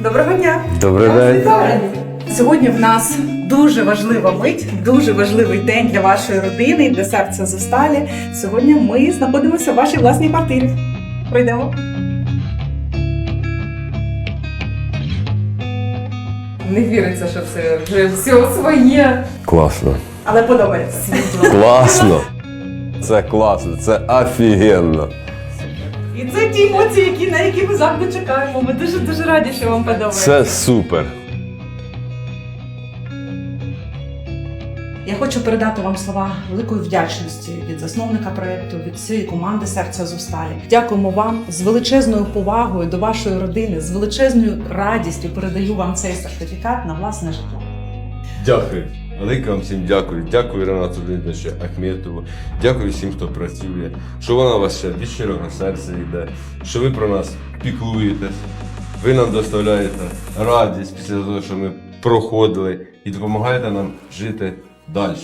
Доброго дня! Добрий день. Сьогодні в нас дуже важлива мить, дуже важливий день для вашої родини для серця Зосталі. Сьогодні ми знаходимося в вашій власній квартирі. Пройдемо. Не віриться, що це вже все своє. Класно. Але подобається. Класно. Це класно, це офігенно. І це ті емоції, які, на які ми завжди чекаємо. Ми дуже дуже раді, що вам подобається. Це супер. Я хочу передати вам слова великої вдячності від засновника проєкту, від всієї команди серця Зосталі. Дякуємо вам з величезною повагою до вашої родини, з величезною радістю передаю вам цей сертифікат на власне житло. Дякую. Велике вам всім дякую. Дякую Ренату Леонідовичу Ахметову. Дякую всім, хто працює, що вона у вас ще від щирого серця йде, що ви про нас піклуєтесь. Ви нам доставляєте радість після того, що ми проходили, і допомагаєте нам жити далі.